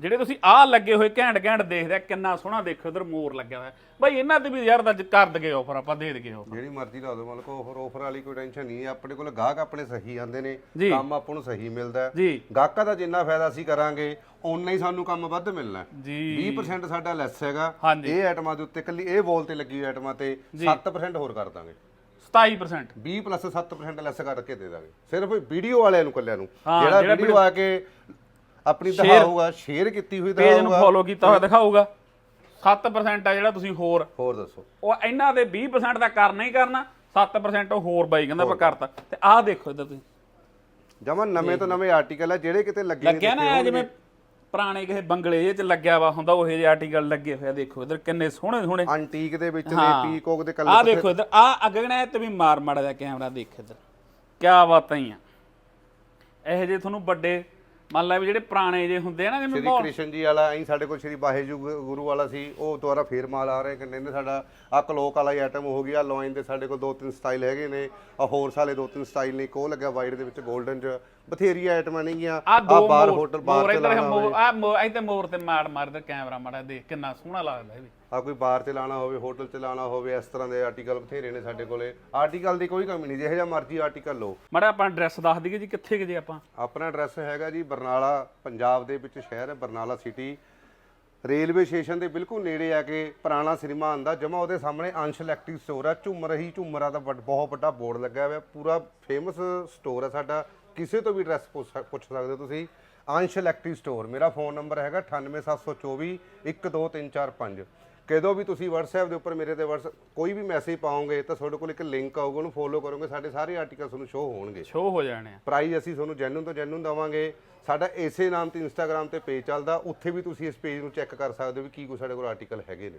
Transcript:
ਜਿਹੜੇ ਤੁਸੀਂ ਆਹ ਲੱਗੇ ਹੋਏ ਘੈਂਟ ਘੈਂਟ ਦੇਖਦੇ ਆ ਕਿੰਨਾ ਸੋਹਣਾ ਦੇਖੋ ਇਧਰ ਮੋਰ ਲੱਗਿਆ ਹੋਇਆ। ਬਾਈ ਇਹਨਾਂ ਤੇ ਵੀ ਯਾਰ ਅੱਜ ਕਰ ਦਗੇ ਆਫਰ ਆਪਾਂ ਦੇ ਦਗੇ ਆਫਰ ਜਿਹੜੀ ਮਰਜ਼ੀ ਲਾ ਦਿਓ ਮਤਲਬ ਆਫਰ ਆਫਰ ਵਾਲੀ ਕੋਈ ਟੈਨਸ਼ਨ ਨਹੀਂ ਹੈ। ਆਪਣੇ ਕੋਲ ਗਾਹਕ ਆਪਣੇ ਸਹੀ ਆਉਂਦੇ ਨੇ ਜੀ। ਕੰਮ ਆਪਾਂ ਨੂੰ ਸਹੀ ਮਿਲਦਾ ਹੈ। ਜੀ। ਗਾਹਕਾਂ ਦਾ ਜਿੰਨਾ ਫਾਇਦਾ ਅਸੀਂ ਕਰਾਂਗੇ ਓਨਾ ਹੀ ਸਾਨੂੰ ਕੰਮ ਵੱਧ ਮਿਲਣਾ ਹੈ। ਜੀ। 20% ਸਾਡਾ ਲੈਸ ਹੈਗਾ। ਹਾਂਜੀ। ਇਹ ਆਈਟਮਾਂ ਦੇ ਉੱਤੇ ਕੱਲੀ ਇਹ ਵੋਲ ਤੇ ਲੱਗੀ ਹੋਈ ਆਈਟਮਾਂ ਤੇ 7% ਹੋਰ ਕਰ ਦਾਂਗੇ। 27% 20 ਪਲੱਸ 7% ਲੈਸ ਕਰਕੇ ਦੇ ਦਾਂਗੇ। ਸਿਰਫ ਵੀਡੀਓ ਵਾਲਿਆਂ ਨੂੰ ਕੱਲਿਆਂ ਨੂੰ। ਜਿਹੜਾ ਵੀਡੀਓ ਆ ਕੇ ਆਪਣੀ ਦਿਖਾਊਗਾ ਸ਼ੇਅਰ ਕੀਤੀ ਹੋਈ ਪੇਜ ਨੂੰ ਦਿਖਾਊਗਾ। ਫੋਲੋ ਕੀਤਾ ਹੋਇਆ ਦਿਖਾਊਗਾ। 7% ਆ ਜਿਹੜਾ ਤੁਸੀਂ ਹੋਰ। ਹੋਰ ਦੱਸੋ। ਉਹ ਇਹਨਾਂ ਦੇ 20% ਦਾ ਕਰਨਾ ਹੀ ਕਰਨਾ 7% ਉਹ ਹੋਰ ਬਾਈ ਕਹਿੰਦਾ ਆਪਾਂ ਕਰਤਾ। ਤੇ ਆਹ ਦੇਖੋ ਇਧਰ ਤੁਸੀਂ। ਜਮਾ ਨਵੇਂ ਤੋਂ ਨਵੇਂ ਆਰਟੀਕਲ ਆ ਜਿਹੜੇ ਕਿਤੇ ਲੱਗੇ ਨਹੀਂ ਲੱਗਿਆ ਨਾ ਇਹ ਜਿਵੇਂ ਪੁਰਾਣੇ ਕਿਸੇ ਬੰਗਲੇ ਜਿਹੇ ਚ ਲੱਗਿਆ ਵਾ ਹੁੰਦਾ ਉਹ ਜਿਹੇ ਆਰਟੀਕਲ ਲੱਗੇ ਹੋਏ ਆ ਦੇਖੋ ਇਧਰ ਕਿੰਨੇ ਸੋਹਣੇ ਸੋਹਣੇ। ਐਂਟੀਕ ਦੇ ਵਿੱਚ ਨੇ ਹਾਂ। ਪੀਕੋਕ ਦੇ ਆਹ ਕਲਰ ਦੇਖੋ ਇਧਰ ਆ ਅਗਣਾ ਤੇ ਵੀ ਮਾਰ ਮਾੜਾ ਜਿਹਾ ਕੈਮਰਾ ਦੇਖ ਇਧਰ। ਕੀ ਬਾਤਾਂ ਹੀ ਆ। ਇਹ ਜੇ ਤੁਹਾਨੂੰ ਵੱਡੇ ਮੰਨ ਲਾ ਵੀ ਜਿਹੜੇ ਪੁਰਾਣੇ ਜੇ ਹੁੰਦੇ ਆ ਨਾ ਜਿਵੇਂ ਸ਼੍ਰੀ ਕ੍ਰਿਸ਼ਨ ਜੀ ਵਾਲਾ ਐਂ ਸਾਡੇ ਕੋਲ ਸ਼੍ਰੀ ਬਾਹੇਜੂ ਗੁਰੂ ਵਾਲਾ ਸੀ ਉਹ ਦੁਆਰਾ ਫੇਰ ਮਾਲ ਆ ਰਹੇ ਕਿੰਨੇ ਨੇ ਸਾਡਾ ਆ ਕਲੋਕ ਵਾਲਾ ਆਈਟਮ ਹੋ ਗਿਆ ਲੋਇਨ ਦੇ ਸਾਡੇ ਕੋਲ ਦੋ ਤਿੰਨ ਸਟਾਈਲ ਹੈਗੇ ਨੇ ਆ ਹੋਰ ਸਾਲੇ ਦੋ ਤਿੰਨ ਸਟਾਈਲ ਨੇ ਉਹ ਲੱਗਿਆ ਵਾਈਟ ਦੇ ਵਿੱਚ 골ਡਨ ਚ ਬਥੇਰੀ ਆਈਟਮਾਂ ਨਹੀਂ ਗਿਆ ਆ ਦੋ ਬਾਰ ਹੋਟਲ ਬਾਰ ਇੱਧਰ ਲਾਣਾ ਮੋਰ ਆ ਮੋਰ ਇੱਥੇ ਮੋਰ ਤੇ ਮਾਰ ਮਾਰ ਦੇ ਕੈਮਰਾ ਮਾੜਾ ਦੇਖ ਕਿੰਨਾ ਸੋਹਣਾ ਲੱਗਦਾ ਇਹ ਵੀ। ਆ ਕੋਈ ਬਾਰ ਚ ਲਾਣਾ ਹੋਵੇ ਹੋਟਲ ਚ ਲਾਣਾ ਹੋਵੇ ਇਸ ਤਰ੍ਹਾਂ ਦੇ ਆਰਟੀਕਲ ਬਥੇਰੇ ਨੇ ਸਾਡੇ ਕੋਲੇ। ਆਰਟੀਕਲ ਦੀ ਕੋਈ ਕਮੀ ਨਹੀਂ ਜਿਹੋ ਜਿਹਾ ਮਰਜ਼ੀ ਆਰਟੀਕਲ ਲਓ। ਮਾੜਾ ਆਪਾਂ ਐਡਰੈਸ ਦੱਸ ਦਈਏ ਜੀ ਕਿੱਥੇ ਕਿ ਜੇ ਆਪਾਂ? ਆਪਣਾ ਐਡਰੈਸ ਹੈਗਾ ਜੀ ਬਰਨਾਲਾ, ਪੰਜਾਬ ਦੇ ਵਿੱਚ ਸ਼ਹਿਰ ਹੈ, ਬਰਨਾਲਾ ਸਿਟੀ ਰੇਲਵੇ ਸਟੇਸ਼ਨ ਦੇ ਬਿਲਕੁਲ ਨੇੜੇ ਆ ਕੇ ਪੁਰਾਣਾ ਸਿਨੇਮਾ ਆਂਦਾ ਜਮਾ ਉਹਦੇ ਸਾਹਮਣੇ ਅੰਸ਼ ਇਲੈਕਟ੍ਰਿਕ ਸਟੋਰ ਹੈ ਝੁੰਮਰ ਹੀ ਝੁੰਮਰਾ ਦਾ ਵੱਡ- ਬਹੁਤ ਵੱਡਾ ਬੋਰਡ ਲੱਗਾ ਹੋਇਆ, ਪੂਰਾ ਫੇਮਸ ਸਟੋਰ ਹੈ ਸਾਡਾ। ਕਿਸੇ ਤੋਂ ਵੀ ਐਡਰੈਸ ਪੁੱਛ ਸਕ- ਪੁੱਛ ਸਕਦੇ ਹੋ ਤੁਸੀਂ। ਅੰਸ਼ ਇਲੈਕਟ੍ਰਿਕ ਸਟੋਰ ਮੇਰਾ ਫੋਨ ਨੰਬਰ ਹੈਗਾ 98724 12345 ਕਦੋਂ ਵੀ ਤੁਸੀਂ WhatsApp ਦੇ ਉੱਪਰ ਮੇਰੇ ਤੇ WhatsApp ਕੋਈ ਵੀ ਮੈਸੇਜ ਪਾਓਗੇ ਤਾਂ ਤੁਹਾਡੇ ਕੋਲ ਇੱਕ ਲਿੰਕ ਆਊਗਾ ਉਹਨੂੰ ਫੋਲੋ ਕਰੋਗੇ ਸਾਡੇ ਸਾਰੇ ਆਰਟੀਕਲ ਤੁਹਾਨੂੰ ਸ਼ੋ ਹੋਣਗੇ। ਸ਼ੋਅ ਹੋ ਜਾਣੇ ਆ। ਪ੍ਰਾਈਸ ਅਸੀਂ ਤੁਹਾਨੂੰ ਜੈਨੂਨ ਤੋਂ ਜੈਨੂਨ ਦਵਾਂਗੇ। ਸਾਡਾ ਇਸੇ ਨਾਮ ਤੇ ਇੰਸਟਾਗ੍ਰam ਤੇ ਪੇਜ ਚੱਲਦਾ ਉੱਥੇ ਵੀ ਤੁਸੀਂ ਇਸ ਪੇਜ ਨੂੰ ਚੈੱਕ ਕਰ ਸਕਦੇ ਹੋ ਵੀ ਕੀ ਕੁਛ ਸਾਡੇ ਕੋਲ ਆਰਟੀਕਲ ਹੈਗੇ ਨੇ।